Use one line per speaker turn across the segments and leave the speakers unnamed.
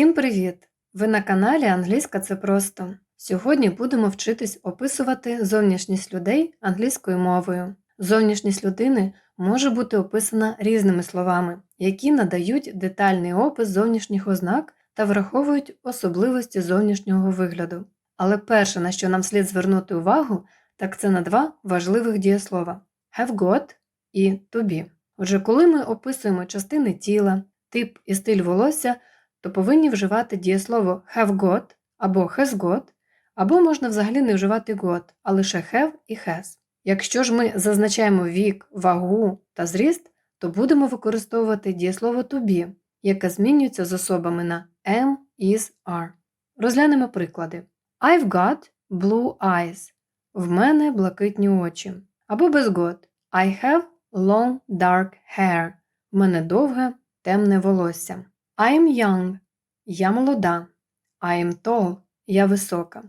Всім привіт! Ви на каналі Англійська це просто. Сьогодні будемо вчитись описувати зовнішність людей англійською мовою. Зовнішність людини може бути описана різними словами, які надають детальний опис зовнішніх ознак та враховують особливості зовнішнього вигляду. Але перше, на що нам слід звернути увагу, так це на два важливих дієслова have got і to be. Отже, коли ми описуємо частини тіла, тип і стиль волосся, то повинні вживати дієслово have got або has got, або можна взагалі не вживати got, а лише have і has. Якщо ж ми зазначаємо вік, вагу та зріст, то будемо використовувати дієслово to be, яке змінюється з особами на am, is, are. Розглянемо приклади. I've got blue eyes. В мене блакитні очі. Або без got. I have long dark hair. В мене довге темне волосся. I'm young. Я молода. I'm tall. Я висока.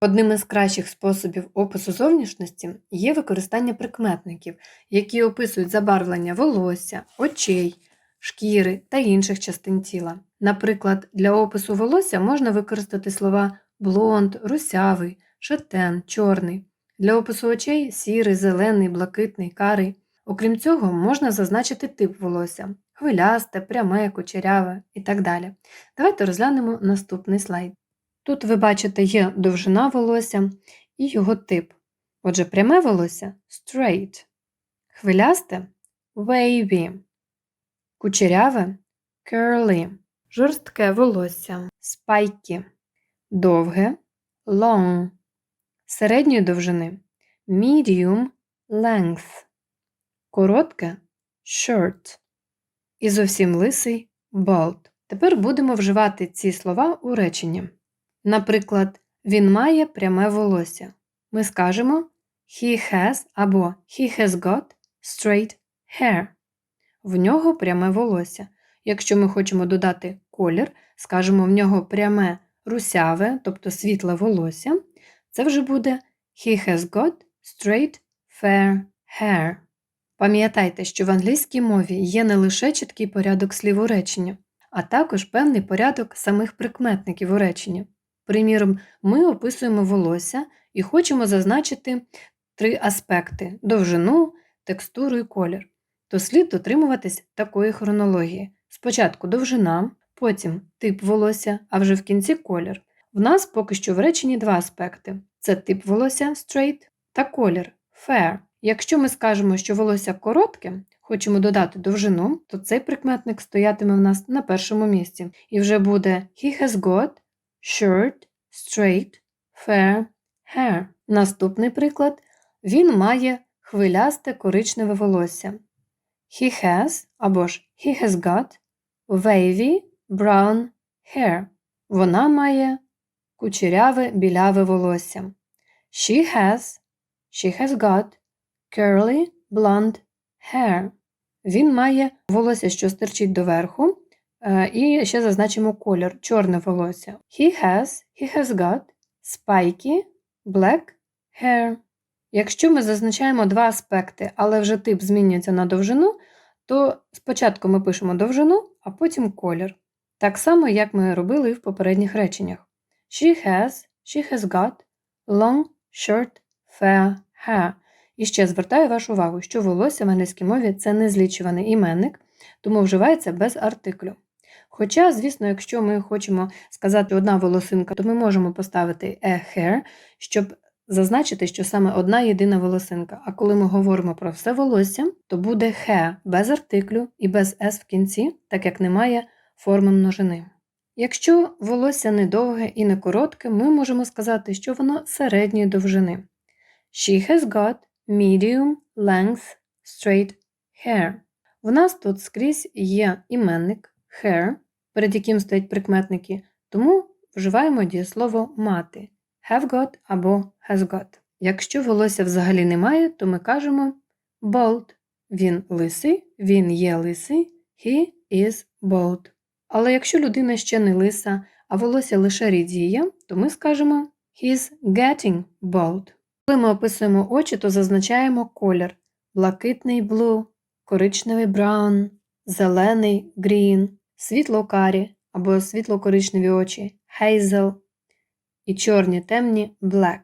Одним із кращих способів опису зовнішності є використання прикметників, які описують забарвлення волосся, очей, шкіри та інших частин тіла. Наприклад, для опису волосся можна використати слова блонд, русявий, шатен, чорний. Для опису очей сірий, зелений, блакитний, карий. Окрім цього, можна зазначити тип волосся хвилясте, пряме, кучеряве і так далі. Давайте розглянемо наступний слайд. Тут ви бачите є довжина волосся і його тип. Отже, пряме волосся straight, хвилясте wavy, кучеряве curly, жорстке волосся spiky, довге long, середньої довжини medium length, коротке short і зовсім лисий bald. Тепер будемо вживати ці слова у реченні. Наприклад, він має пряме волосся. Ми скажемо He has або He has got straight hair. В нього пряме волосся. Якщо ми хочемо додати колір, скажемо в нього пряме русяве, тобто світле волосся, це вже буде He has got straight fair hair. Пам'ятайте, що в англійській мові є не лише чіткий порядок слів у реченні, а також певний порядок самих прикметників у реченні. Приміром, ми описуємо волосся і хочемо зазначити три аспекти довжину, текстуру і колір. То слід дотримуватись такої хронології. Спочатку довжина, потім тип волосся, а вже в кінці колір. В нас поки що в реченні два аспекти: це тип волосся straight та колір fair. Якщо ми скажемо, що волосся коротке, хочемо додати довжину, то цей прикметник стоятиме в нас на першому місці. І вже буде He has got short, straight, fair hair. Наступний приклад він має хвилясте коричневе волосся. He has або ж he has got wavy brown hair. Вона має кучеряве біляве волосся. She has, she has got curly blonde hair. Він має волосся, що стирчить доверху, е, і ще зазначимо колір чорне волосся. He has, he has got spiky black hair. Якщо ми зазначаємо два аспекти, але вже тип змінюється на довжину, то спочатку ми пишемо довжину, а потім колір. Так само, як ми робили в попередніх реченнях. She has, she has got long, short, fair hair. І ще звертаю вашу увагу, що волосся в англійській мові це незлічуваний іменник, тому вживається без артиклю. Хоча, звісно, якщо ми хочемо сказати одна волосинка, то ми можемо поставити a hair, щоб зазначити, що саме одна єдина волосинка. А коли ми говоримо про все волосся, то буде hair без артиклю і без s в кінці, так як немає форми множини. Якщо волосся не довге і не коротке, ми можемо сказати, що воно середньої довжини. She has got medium length straight hair. В нас тут скрізь є іменник hair, перед яким стоять прикметники, тому вживаємо дієслово мати have got або has got. Якщо волосся взагалі немає, то ми кажемо bald. Він лисий, він є лисий, he is bald. Але якщо людина ще не лиса, а волосся лише рідіє, то ми скажемо he's getting bald. Коли ми описуємо очі, то зазначаємо колір блакитний blue, коричневий brown, зелений green, світло карі або світло-коричневі очі hazel і чорні темні black.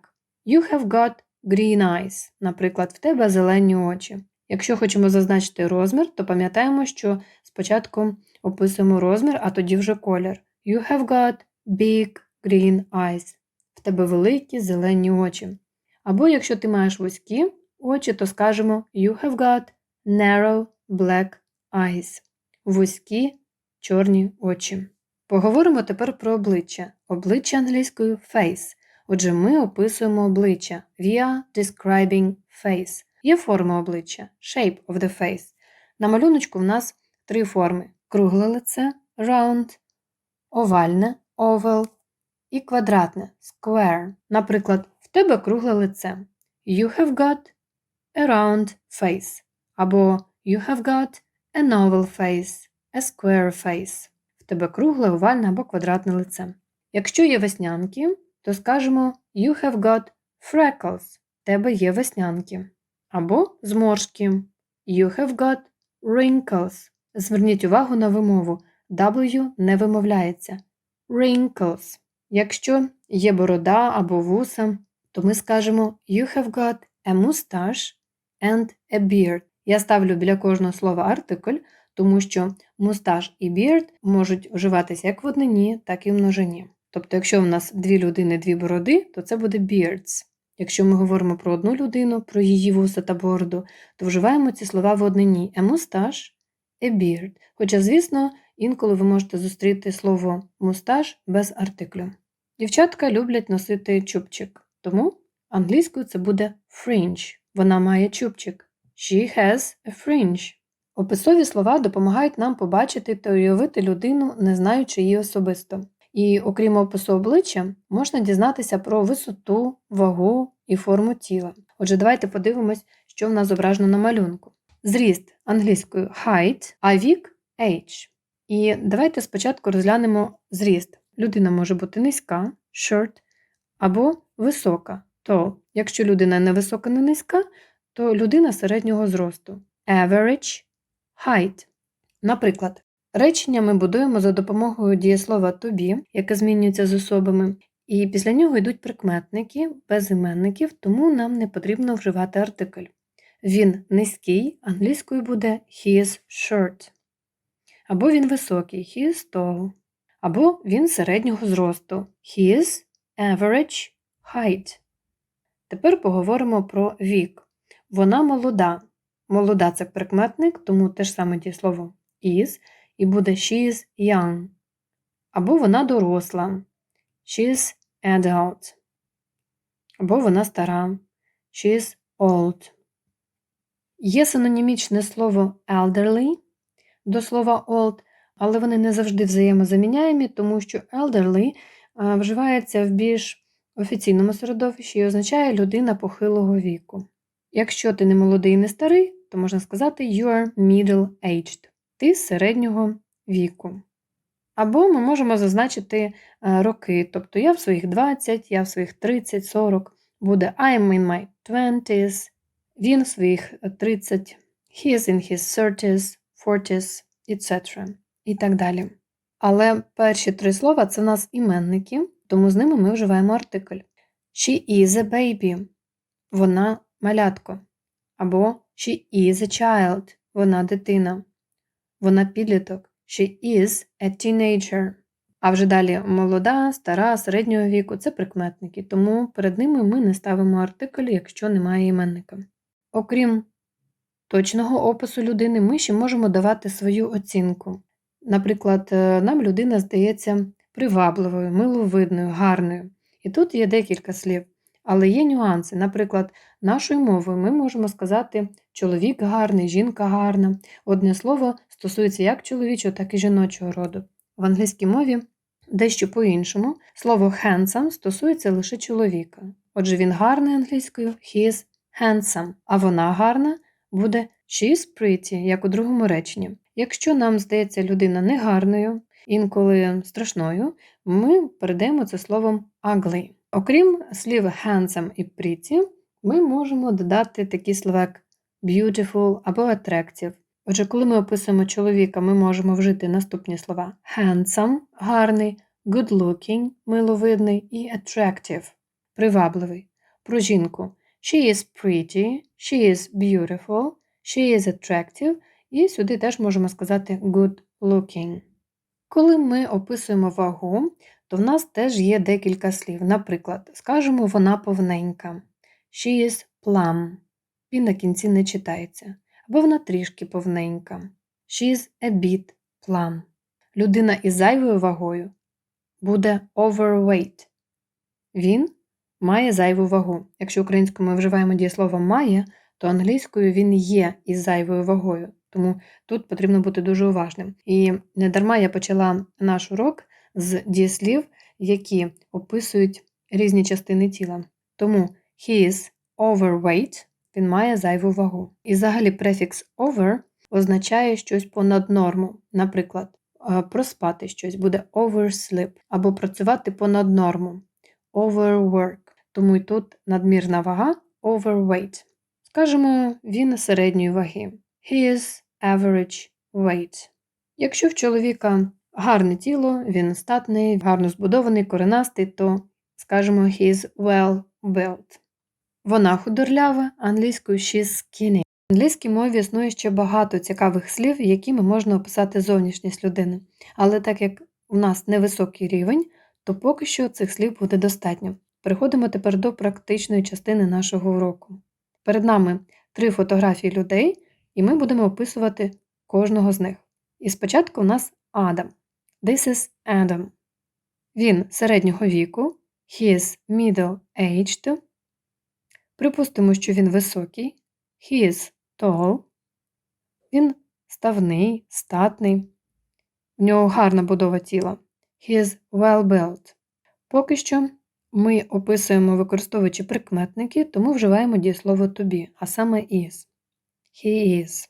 You have got green eyes. Наприклад, в тебе зелені очі. Якщо хочемо зазначити розмір, то пам'ятаємо, що спочатку описуємо розмір, а тоді вже колір. You have got big green eyes. В тебе великі зелені очі. Або якщо ти маєш вузькі очі, то скажемо You have got narrow black eyes. Вузькі чорні очі. Поговоримо тепер про обличчя. Обличчя англійською face. Отже, ми описуємо обличчя. We are describing face. Є форма обличчя shape of the face. На малюночку в нас три форми: кругле лице round, овальне oval і квадратне square. Наприклад, тебе кругле лице. You have got a round face. Або You have got an oval face, a square face. В тебе кругле, овальне або квадратне лице. Якщо є веснянки, то скажемо You have got freckles. В тебе є веснянки. Або зморшки. You have got wrinkles. Зверніть увагу на вимову. W не вимовляється. Wrinkles. Якщо є борода або вуса, то ми скажемо You have got a mustache and a beard. Я ставлю біля кожного слова артикль, тому що мусташ і beard можуть вживатися як в однині, так і в множині. Тобто, якщо в нас дві людини, дві бороди, то це буде beards. Якщо ми говоримо про одну людину, про її вуса та бороду, то вживаємо ці слова в однині a mustache, a beard. Хоча, звісно, інколи ви можете зустріти слово мусташ без артиклю. Дівчатка люблять носити чубчик, тому англійською це буде fringe. Вона має чубчик. She has a fringe. Описові слова допомагають нам побачити та уявити людину, не знаючи її особисто. І окрім опису обличчя, можна дізнатися про висоту, вагу і форму тіла. Отже, давайте подивимось, що в нас зображено на малюнку. Зріст англійською height, а вік age. І давайте спочатку розглянемо зріст. Людина може бути низька, short, або висока, tall. Якщо людина не висока, не низька, то людина середнього зросту. Average height. Наприклад, речення ми будуємо за допомогою дієслова be, яке змінюється з особами, і після нього йдуть прикметники без іменників, тому нам не потрібно вживати артикль. Він низький, англійською буде he is short. Або він високий, he is tall. Або він середнього зросту. He is average height. Тепер поговоримо про вік. Вона молода. Молода це прикметник, тому те ж саме дієслово is, і буде she is young. Або вона доросла. She is adult. Або вона стара. She old. Є синонімічне слово elderly до слова old, але вони не завжди взаємозаміняємі, тому що elderly вживається в більш офіційному середовищі і означає людина похилого віку. Якщо ти не молодий і не старий, то можна сказати you are middle-aged. Ти середнього віку. Або ми можемо зазначити роки, тобто я в своїх 20, я в своїх 30-40, буде I'm in my 20s, він в своїх 30, he is in his 30s, 40s, etc. і так далі. Але перші три слова це в нас іменники, тому з ними ми вживаємо артикль. She is a baby. Вона малятко. Або She is a child. Вона дитина. Вона підліток. She is a teenager. А вже далі молода, стара, середнього віку це прикметники, тому перед ними ми не ставимо артикль, якщо немає іменника. Окрім точного опису людини, ми ще можемо давати свою оцінку. Наприклад, е, нам людина здається привабливою, миловидною, гарною. І тут є декілька слів. Але є нюанси. Наприклад, нашою мовою ми можемо сказати чоловік гарний, жінка гарна. Одне слово стосується як чоловічого, так і жіночого роду. В англійській мові дещо по-іншому слово handsome стосується лише чоловіка. Отже, він гарний англійською he is handsome, а вона гарна буде she is pretty, як у другому реченні. Якщо нам здається людина негарною, інколи страшною, ми передаємо це словом ugly. Окрім слів handsome і pretty, ми можемо додати такі слова як beautiful або attractive. Отже, коли ми описуємо чоловіка, ми можемо вжити наступні слова: handsome – гарний, good looking – миловидний і attractive – привабливий. Про жінку she is pretty, she is beautiful, she is attractive, і сюди теж можемо сказати good looking. Коли ми описуємо вагу, то в нас теж є декілька слів. Наприклад, скажемо вона повненька. She is plump. Він на кінці не читається. Або вона трішки повненька. She is a bit plump. Людина із зайвою вагою буде overweight. Він має зайву вагу. Якщо українською ми вживаємо дієслово має, то англійською він є із зайвою вагою. Тому тут потрібно бути дуже уважним. І не дарма я почала наш урок з дієслів, які описують різні частини тіла. Тому he is overweight, він має зайву вагу. І взагалі префікс over означає щось понад норму. Наприклад, е, проспати щось буде oversleep, або працювати понад норму overwork. Тому і тут надмірна вага overweight. Скажемо, він середньої ваги. He is average weight. Якщо в чоловіка гарне тіло, він статний, гарно збудований, коренастий, то скажемо he is well built. Вона худорлява, англійською she's skinny. В англійській мові існує ще багато цікавих слів, якими можна описати зовнішність людини. Але так як у нас невисокий рівень, то поки що цих слів буде достатньо. Переходимо тепер до практичної частини нашого уроку. Перед нами три фотографії людей, і ми будемо описувати кожного з них. І спочатку у нас Адам. This is Adam. Він середнього віку. He is middle-aged. Припустимо, що він високий. He is tall. Він ставний, статний. В нього гарна будова тіла. He is well built. Поки що ми описуємо використовуючи прикметники, тому вживаємо дієслово to be, а саме is. He is.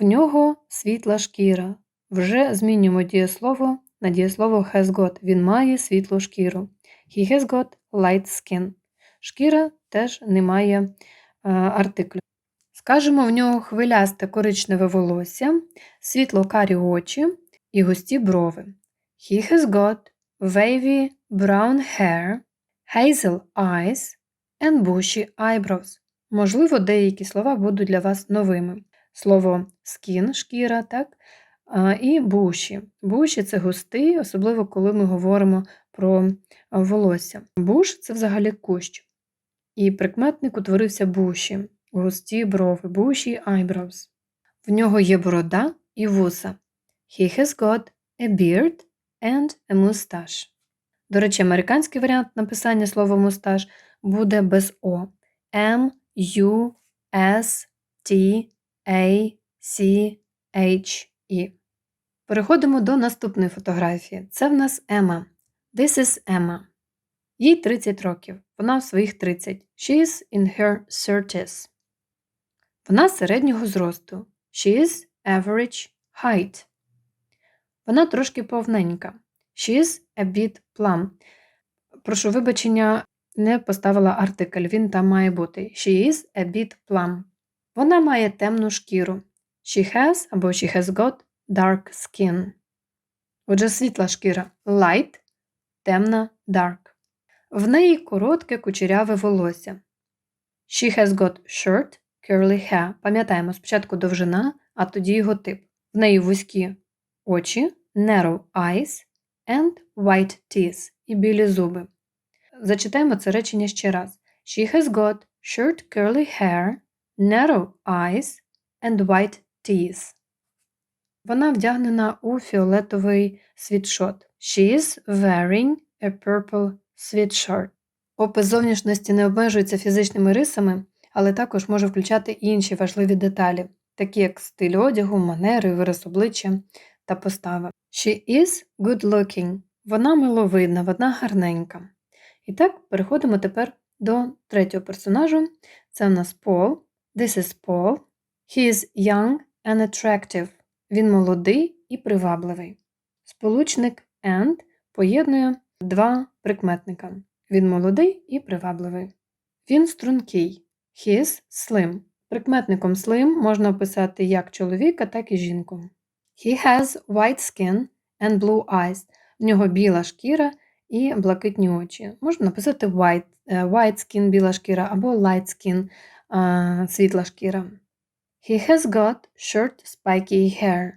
В нього світла шкіра. Вже змінюємо дієслово на дієслово has got. Він має світлу шкіру. He has got light skin. Шкіра теж не має а, артиклю. Скажемо, в нього хвилясте коричневе волосся, світло карі очі і густі брови. He has got wavy brown hair, hazel eyes and bushy eyebrows. Можливо, деякі слова будуть для вас новими. Слово skin – шкіра, так? І буші. Буші це густий, особливо коли ми говоримо про волосся. Буш це взагалі кущ. І прикметник утворився буші, густі брови, буші eyebrows. В нього є борода і вуса. He has got a beard and a mustache. До речі, американський варіант написання слова мусташ буде без О. M, U, S, T, A, C, H, E. Переходимо до наступної фотографії. Це в нас Ема. This is Emma. Їй 30 років. Вона в своїх 30. She is in her 30s. Вона середнього зросту. She is average height. Вона трошки повненька. She is a bit plump. Прошу вибачення, не поставила артикль, він там має бути. She is a bit plump. Вона має темну шкіру. She has або she has got dark skin. Отже, світла шкіра light, темна dark. В неї коротке кучеряве волосся. She has got short, curly hair. Пам'ятаємо, спочатку довжина, а тоді його тип. В неї вузькі очі, narrow eyes and white teeth і білі зуби. Зачитаємо це речення ще раз. She has got short curly hair, narrow eyes and white teeth. Вона вдягнена у фіолетовий світшот. She is wearing a purple sweatshirt. Опис зовнішності не обмежується фізичними рисами, але також може включати інші важливі деталі, такі як стиль одягу, манери, вираз обличчя та постава. She is good looking. Вона миловидна, вона гарненька. І так, переходимо тепер до третього персонажу. Це у нас Paul. This is Paul. He is young and attractive. Він молодий і привабливий. Сполучник and поєднує два прикметника. Він молодий і привабливий. Він стрункий. He is slim. Прикметником slim можна описати як чоловіка, так і жінку. He has white skin and blue eyes. В нього біла шкіра і блакитні очі. Можна написати white, е, white skin, біла шкіра, або light skin, світла шкіра. He has got short spiky hair.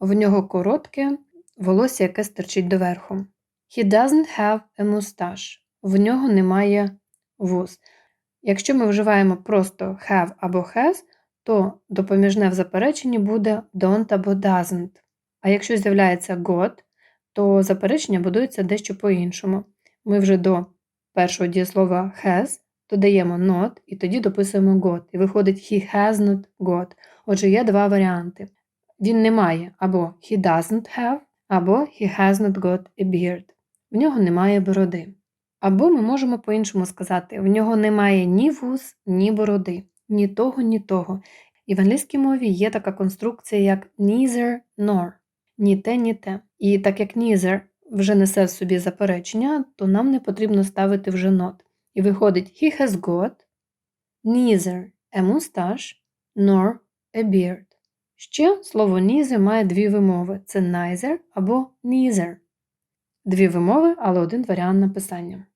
В нього коротке волосся, яке стирчить доверху. He doesn't have a mustache. В нього немає вуз. Якщо ми вживаємо просто have або has, то допоміжне в запереченні буде don't або doesn't. А якщо з'являється got, то заперечення будується дещо по-іншому. Ми вже до першого дієслова has додаємо not і тоді дописуємо got. І виходить he has not got. Отже, є два варіанти. Він не має або he doesn't have, або he has not got a beard. В нього немає бороди. Або ми можемо по-іншому сказати: в нього немає ні вуз, ні бороди, ні того, ні того. І в англійській мові є така конструкція, як neither nor, ні те, ні те. І так як neither вже несе в собі заперечення, то нам не потрібно ставити вже not. І виходить he has got neither a mustache nor a beard. Ще слово neither має дві вимови: це neither або neither. Дві вимови, але один варіант написання.